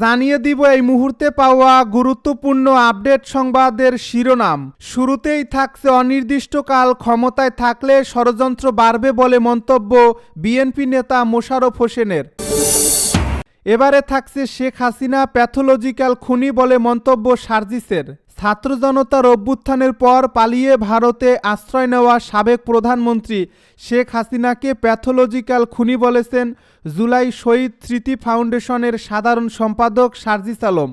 জানিয়ে দিব এই মুহূর্তে পাওয়া গুরুত্বপূর্ণ আপডেট সংবাদের শিরোনাম। শুরুতেই থাকছে অনির্দিষ্টকাল, ক্ষমতায় থাকলে ষড়যন্ত্র বাড়বে বলে মন্তব্য বিএনপি নেতা মোশারফ হোসেনের। এবারে থাকছে শেখ হাসিনা প্যাথোলজিক্যাল খুনি বলে মন্তব্য সার্জিসের। ছাত্র জনতার অভ্যুত্থানের পর পালিয়ে ভারতে আশ্রয় নেওয়া সাবেক প্রধানমন্ত্রী শেখ হাসিনাকে প্যাথোলজিক্যাল খুনি বলেছেন জুলাই শহীদ স্মৃতি ফাউন্ডেশনের সাধারণ সম্পাদক সার্জিস আলম।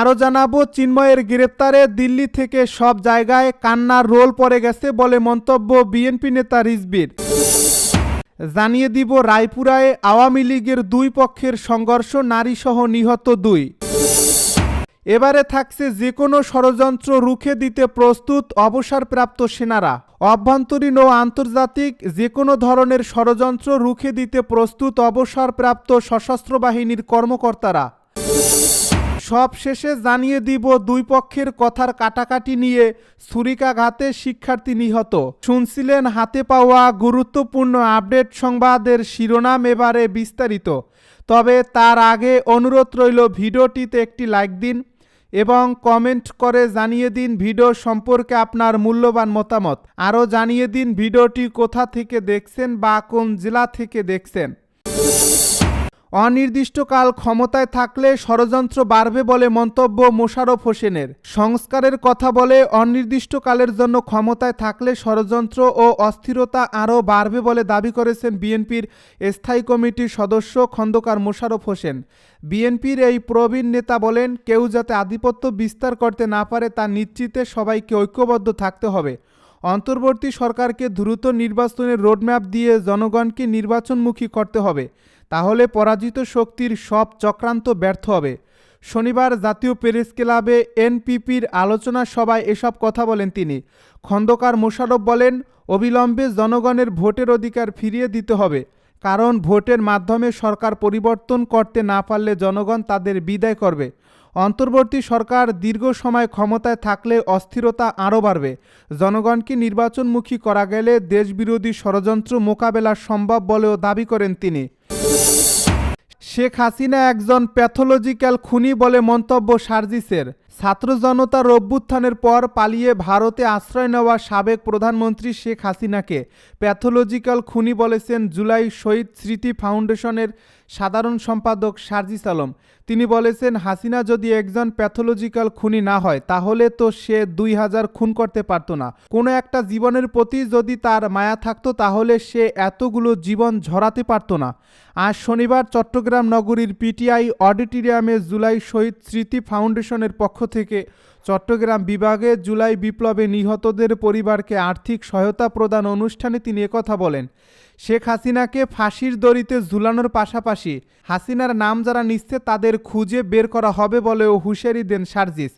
আরও জানাব, চিন্ময়ের গ্রেপ্তারে দিল্লি থেকে সব জায়গায় কান্নার রোল পড়ে গেছে বলে মন্তব্য বিএনপি নেতা রিজবির। জানিয়ে দিব রায়পুরায় আওয়ামী লীগের দুই পক্ষের সংঘর্ষ নারীসহ নিহত দুই। এবারে থাকছে যে কোনো ষড়যন্ত্র রুখে দিতে প্রস্তুত অবসরপ্রাপ্ত সেনারা। অভ্যন্তরীণ ও আন্তর্জাতিক যে কোনো ধরনের ষড়যন্ত্র রুখে দিতে প্রস্তুত অবসরপ্রাপ্ত সশস্ত্র বাহিনীর কর্মকর্তারা। সব শেষে জানিয়ে দিব দুই পক্ষের কথার কাটাকাটি নিয়ে ছুরিকাঘাতে শিক্ষার্থী নিহত। শুনছিলেন হাতে পাওয়া গুরুত্বপূর্ণ আপডেট সংবাদের শিরোনাম এবারে বিস্তারিত। তবে তার আগে অনুরোধ রইল ভিডিওটিতে একটি লাইক দিন এবং কমেন্ট করে জানিয়ে দিন ভিডিও সম্পর্কে আপনার মূল্যবান মতামত। আরও জানিয়ে দিন ভিডিওটি কোথা থেকে দেখছেন বা কোন জেলা থেকে দেখছেন। অনির্দিষ্টকাল ক্ষমতায় থাকলে ষড়যন্ত্র বাড়বে বলে মন্তব্য মোশারফ হোসেনের। সংস্কারের কথা বলে অনির্দিষ্টকালের জন্য ক্ষমতায় থাকলে ষড়যন্ত্র ও অস্থিরতা আরও বাড়বে বলে দাবি করেছেন বিএনপির স্থায়ী কমিটির সদস্য খন্দকার মোশারফ হোসেন। বিএনপির এই প্রবীণ নেতা বলেন, কেউ যাতে আধিপত্য বিস্তার করতে না পারে তা নিশ্চিতে সবাইকে ঐক্যবদ্ধ থাকতে হবে। অন্তর্বর্তী সরকারকে দ্রুত নির্বাচনের রোডম্যাপ দিয়ে জনগণকে নির্বাচনমুখী করতে হবে। তাহলে পরাজিত শক্তির সব চক্রান্ত ব্যর্থ হবে। শনিবার জাতীয় প্রেস ক্লাবে এনপিপির আলোচনা সভায় এসব কথা বলেন তিনি। খন্দকার মোশাররফ বলেন, অবিলম্বে জনগণের ভোটের অধিকার ফিরিয়ে দিতে হবে, কারণ ভোটের মাধ্যমে সরকার পরিবর্তন করতে না পারলে জনগণ তাদের বিদায় করবে। অন্তর্বর্তী সরকার দীর্ঘ সময় ক্ষমতায় থাকলে অস্থিরতা আরও বাড়বে। জনগণকে নির্বাচনমুখী করা গেলে দেশবিরোধী ষড়যন্ত্র মোকাবেলা সম্ভব বলেও দাবি করেন তিনি। শেখ হাসিনা একজন প্যাথোলজিক্যাল খুনি বলে মন্তব্য সার্জিসের। ছাত্র জনতার অভ্যুত্থানের পর পালিয়ে ভারতে আশ্রয় নেওয়া সাবেক প্রধানমন্ত্রী শেখ হাসিনাকে প্যাথোলজিক্যাল খুনি বলেছেন জুলাই শহীদ স্মৃতি ফাউন্ডেশনের সাধারণ সম্পাদক সার্জিস আলম। তিনি বলেছেন, হাসিনা যদি একজন প্যাথোলজিক্যাল খুনি না হয়, তাহলে তো সে দুই হাজার খুন করতে পারতো না। কোনো একটা জীবনের প্রতি যদি তার মায়া থাকতো, তাহলে সে এতগুলো জীবন ঝরাতে পারতো না। আজ শনিবার চট্টগ্রাম নগরীর পিটিআই অডিটোরিয়ামে জুলাই শহীদ স্মৃতি ফাউন্ডেশনের পক্ষ থেকে চট্টগ্রাম বিভাগে জুলাই বিপ্লবে নিহতদের পরিবারকে আর্থিক সহায়তা প্রদান অনুষ্ঠানে তিনি একথা বলেন, শেখ হাসিনাকে ফাঁসির দড়িতে ঝুলানোর পাশাপাশি হাসিনার নাম যারা নিচ্ছে তাদের খুঁজে বের করা হবে বলেও হুঁশিয়ারি দেন সার্জিস।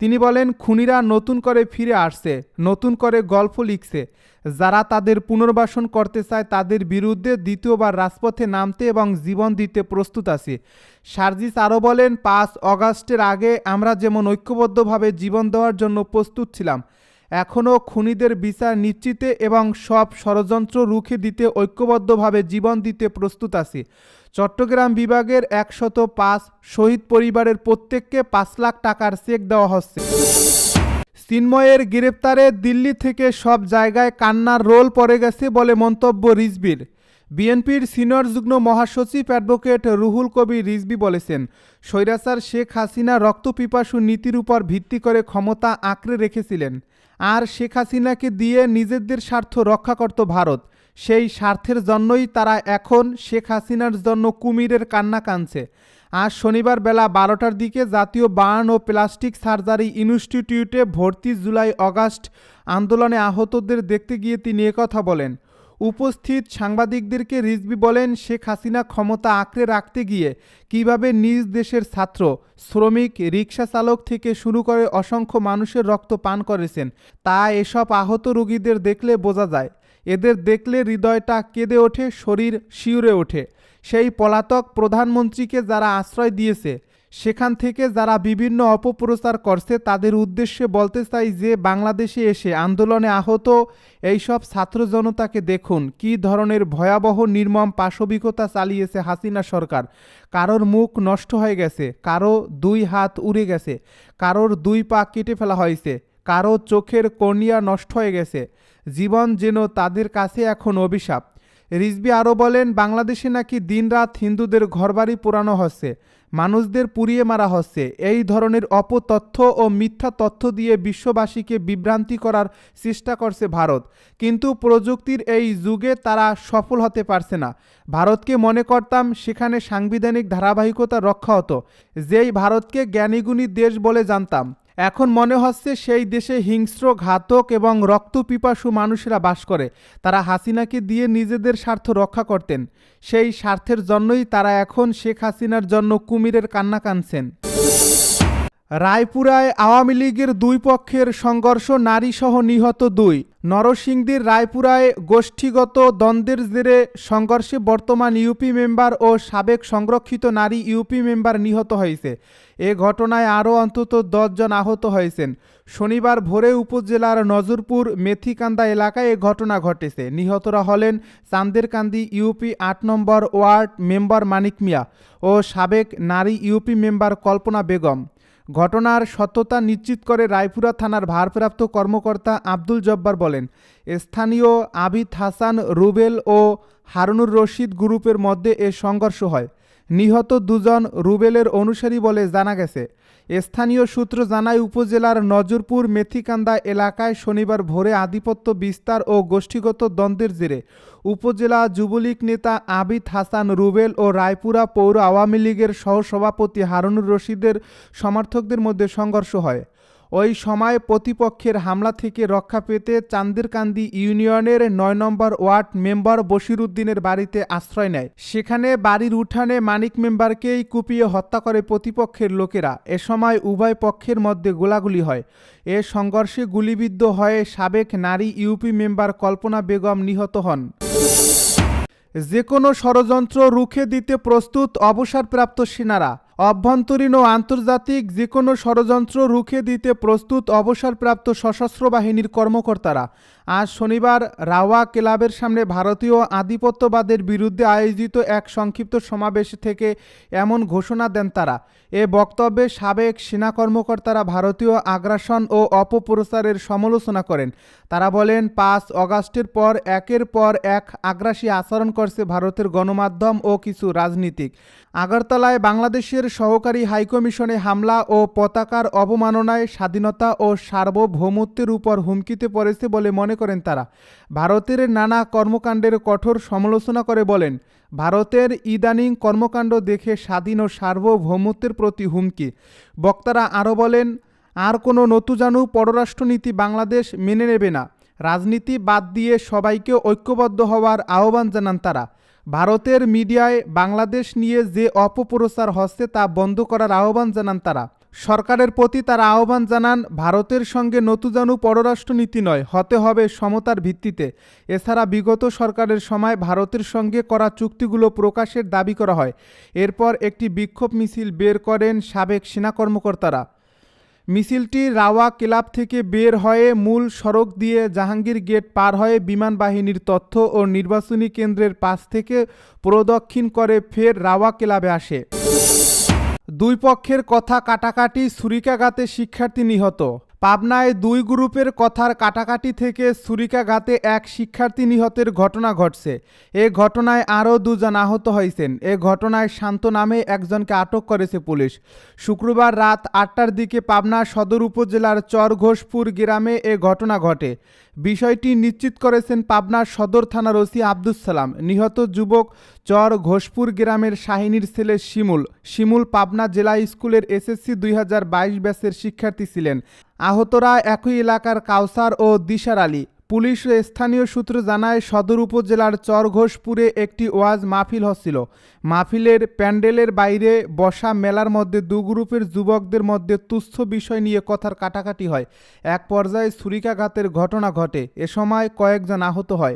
তিনি বলেন, খুনিরা নতুন করে ফিরে আসছে, নতুন করে গল্প লিখছে। যারা তাদের পুনর্বাসন করতে চায়, তাদের বিরুদ্ধে দ্বিতীয়বার রাজপথে নামতে এবং জীবন দিতে প্রস্তুত আছি। সার্জিস আরও বলেন, পাঁচ অগাস্টের আগে আমরা যেমন ঐক্যবদ্ধভাবে জীবন দেওয়ার জন্য প্রস্তুত ছিলাম, এখনও খুনিদের বিচার নিশ্চিতে এবং সব ষড়যন্ত্র রুখে দিতে ঐক্যবদ্ধভাবে জীবন দিতে প্রস্তুত আছি। চট্টগ্রাম বিভাগের একশত পাঁচ শহীদ পরিবারের প্রত্যেককে পাঁচ লাখ টাকার চেক দেওয়া হচ্ছে। চিন্ময়ের গ্রেপ্তারে দিল্লি থেকে সব জায়গায় কান্নার রোল পড়ে গেছে বলে মন্তব্য রিজবির। বিএনপির সিনিয়র যুগ্ম মহাসচিব অ্যাডভোকেট রুহুল কবির রিজবি বলেছেন, স্বৈরাচার শেখ হাসিনা রক্তপিপাসু নীতির উপর ভিত্তি করে ক্ষমতা আঁকড়ে রেখেছিলেন। আর শেখ হাসিনাকে দিয়ে নিজেদের স্বার্থ রক্ষা করত ভারত, সেই স্বার্থের জন্যই তারা এখন শেখ হাসিনার জন্য কুমিরের কান্না কানছে আজ শনিবার বেলা বারোটার দিকে জাতীয় বার্ন ও প্লাস্টিক সার্জারি ইনস্টিটিউটে ভর্তি জুলাই অগাস্ট আন্দোলনে আহতদের দেখতে গিয়ে তিনি একথা বলেন। উপস্থিত সাংবাদিকদেরকে রিজবি বলেন, শেখ হাসিনা ক্ষমতা আঁকড়ে রাখতে গিয়ে কীভাবে নিজ দেশের ছাত্র, শ্রমিক রিক্সা চালক থেকে শুরু করে অসংখ্য মানুষের রক্ত পান করেছেন, তা এসব আহত রোগীদের দেখলে বোঝা যায়। এদের দেখলে হৃদয়টা কেঁদে ওঠে, শরীর শিউরে ওঠে। সেই পলাতক প্রধানমন্ত্রীকে যারা আশ্রয় দিয়েছে, সেখান থেকে যারা বিভিন্ন অপপ্রচার করছে, তাদের উদ্দেশ্যে বলতে চাই যে বাংলাদেশে এসে আন্দোলনে আহত এইসব ছাত্র জনতাকে দেখুন, কী ধরনের ভয়াবহ নির্মম পাশবিকতা চালিয়েছে হাসিনা সরকার। কারোর মুখ নষ্ট হয়ে গেছে, কারও দুই হাত উড়ে গেছে, কারোর দুই পা কেটে ফেলা হয়েছে, কারও চোখের কর্নিয়া নষ্ট হয়ে গেছে। জীবন যেন তাদের কাছে এখন অভিশাপ। রিজবি আরও বলেন, বাংলাদেশে নাকি দিনরাত হিন্দুদের ঘরবাড়ি পোড়ানো হচ্ছে, মানুষদের পুড়িয়ে মারা হচ্ছে। এই ধরনের অপতথ্য ও মিথ্যা তথ্য দিয়ে বিশ্ববাসীকে বিভ্রান্তি করার চেষ্টা করছে ভারত। কিন্তু প্রযুক্তির এই যুগে তারা সফল হতে পারছে না। ভারতকে মনে করতাম সেখানে সাংবিধানিক ধারাবাহিকতা রক্ষা হতো যেই ভারতকে জ্ঞানীগুণী দেশ বলে জানতাম। এখন মনে হচ্ছে সেই দেশে হিংস্র, ঘাতক এবং রক্তপিপাসু মানুষেরা বাস করে। তারা হাসিনাকে দিয়ে নিজেদের স্বার্থ রক্ষা করতেন। সেই স্বার্থের জন্যই তারা এখন শেখ হাসিনার জন্য কুমিরের কান্না কানছেন রায়পুরায় আওয়ামী লীগের দুই পক্ষের সংঘর্ষ নারীসহ নিহত দুই। নরসিংদীর রায়পুরায় গোষ্ঠীগত দ্বন্দ্বের জেরে সংঘর্ষে বর্তমান ইউপি মেম্বার ও সাবেক সংরক্ষিত নারী ইউপি মেম্বার নিহত হয়েছে। এ ঘটনায় আরও অন্তত দশজন আহত হয়েছেন। শনিবার ভোরে উপজেলার নজরপুর মেথিকান্দা এলাকায় এ ঘটনা ঘটেছে। নিহতরা হলেন চান্দেরকান্দি ইউপি আট নম্বর ওয়ার্ড মেম্বার মানিক মিয়া ও সাবেক নারী ইউপি মেম্বার কল্পনা বেগম। ঘটনার সত্যতা নিশ্চিত করে রায়পুরা থানার ভারপ্রাপ্ত কর্মকর্তা আব্দুল জব্বার বলেন, স্থানীয় আবিদ হাসান, রুবেল ও হারুনুর রশিদ গ্রুপের মধ্যে এ সংঘর্ষ হয়। নিহত দুজন রুবেলের অনুসারী বলে জানা গেছে। স্থানীয় সূত্র জানায়, উপজেলার নজরপুর মেথিকান্দা এলাকায় শনিবার ভোরে আধিপত্য বিস্তার ও গোষ্ঠীগত দ্বন্দ্বের জেরে উপজেলা যুবলীগ নেতা আবিদ হাসান রুবেল ও রায়পুরা পৌর আওয়ামী লীগের সহসভাপতি হারুনুর রশিদের সমর্থকদের মধ্যে সংঘর্ষ হয়। ওই সময় প্রতিপক্ষের হামলা থেকে রক্ষা পেতে চান্দিরকান্দি ইউনিয়নের নয় নম্বর ওয়ার্ড মেম্বার বশিরুদ্দিনের বাড়িতে আশ্রয় নেয়। সেখানে বাড়ির উঠানে মানিক মেম্বারকেই কুপিয়ে হত্যা করে প্রতিপক্ষের লোকেরা। এ সময় উভয় পক্ষের মধ্যে গোলাগুলি হয়। এ সংঘর্ষে গুলিবিদ্ধ হয়ে সাবেক নারী ইউপি মেম্বার কল্পনা বেগম নিহত হন। যে কোনো ষড়যন্ত্র রুখে দিতে প্রস্তুত অবসরপ্রাপ্ত সেনারা। অভ্যন্তরীণ ও আন্তর্জাতিক যে কোনো ষড়যন্ত্র রুখে দিতে প্রস্তুত অবসরপ্রাপ্ত সশস্ত্র বাহিনীর কর্মকর্তারা। আজ শনিবার রাওয়া ক্লাবের সামনে ভারতীয় আধিপত্যবাদের বিরুদ্ধে আয়োজিত এক সংক্ষিপ্ত সমাবেশ থেকে এমন ঘোষণা দেন তারা। এ বক্তব্যে সাবেক সেনা কর্মকর্তারা ভারতীয় আগ্রাসন ও অপপ্রচারের সমালোচনা করেন। তারা বলেন, পাঁচ অগাস্টের পর একের পর এক আগ্রাসী আচরণ করছে ভারতের গণমাধ্যম ও কিছু রাজনীতিক। আগরতলায় বাংলাদেশের সহকারী হাইকমিশনে হামলা ও পতাকার অবমাননায় স্বাধীনতা ও সার্বভৌমত্বের উপর হুমকিতে পড়েছে বলে মনে করেন তারা। ভারতের নানা কর্মকাণ্ডের কঠোর সমালোচনা করে বলেন, ভারতের ইদানিং কর্মকাণ্ড দেখে স্বাধীন ও সার্বভৌমত্বের প্রতি হুমকি। বক্তারা আরও বলেন, আর কোনো নতুজানু পররাষ্ট্রনীতি বাংলাদেশ মেনে নেবে না। রাজনীতি বাদ দিয়ে সবাইকে ঐক্যবদ্ধ হওয়ার আহ্বান জানান তারা। ভারতের মিডিয়ায় বাংলাদেশ নিয়ে যে অপপ্রচার হচ্ছে তা বন্ধ করার আহ্বান জানান তারা। সরকারের প্রতি তারা আহ্বান জানান, ভারতের সঙ্গে নতুজানু পররাষ্ট্রনীতি নয়, হতে হবে সমতার ভিত্তিতে। এছাড়া বিগত সরকারের সময় ভারতের সঙ্গে করা চুক্তিগুলো প্রকাশের দাবি করা হয়। এরপর একটি বিক্ষোভ মিছিল বের করেন সাবেক সেনা কর্মকর্তারা। মিছিলটি রাওয়া ক্লাব থেকে বের হয়ে মূল সড়ক দিয়ে জাহাঙ্গীর গেট পার হয়ে বিমান বাহিনীর তথ্য ও নির্বাচনী কেন্দ্রের পাশ থেকে প্রদক্ষিণ করে ফের রাওয়া ক্লাবে আসে। দুই পক্ষের কথা কাটাকাটি ছুরিকাঘাতে শিক্ষার্থী নিহত। পাবনায় দুই গ্রুপের কথার কাটাকাটি থেকে ছুরিকাঘাতে এক শিক্ষার্থী নিহতের ঘটনা ঘটছে। এ ঘটনায় আরও দুজন আহত হয়েছেন। এ ঘটনায় শান্ত নামে একজনকে আটক করেছে পুলিশ। শুক্রবার রাত আটটার দিকে পাবনা সদর উপজেলার চরঘোষপুর গ্রামে এ ঘটনা ঘটে। বিষয়টি নিশ্চিত করেছেন পাবনা সদর থানার ওসি আব্দুস সালাম। নিহত যুবক চর ঘোষপুর গ্রামের শাহিনীর ছেলে শিমুল। শিমুল পাবনা জেলা স্কুলের এসএসসি দুই হাজার বাইশ ব্যাচের শিক্ষার্থী ছিলেন। আহতরা একই এলাকার কাউসার ও দিশার আলী। পুলিশ স্থানীয় সূত্র জানায়, সদর উপজেলার চরঘোষপুরে একটি ওয়াজ মাহফিল হচ্ছিল। মাহফিলের প্যান্ডেলের বাইরে বসা মেলার মধ্যে দু গ্রুপের যুবকদের মধ্যে তুচ্ছ বিষয় নিয়ে কথার কাটাকাটি হয়। এক পর্যায়ে ছুরিকাঘাতের ঘটনা ঘটে। এ সময় কয়েকজন আহত হয়।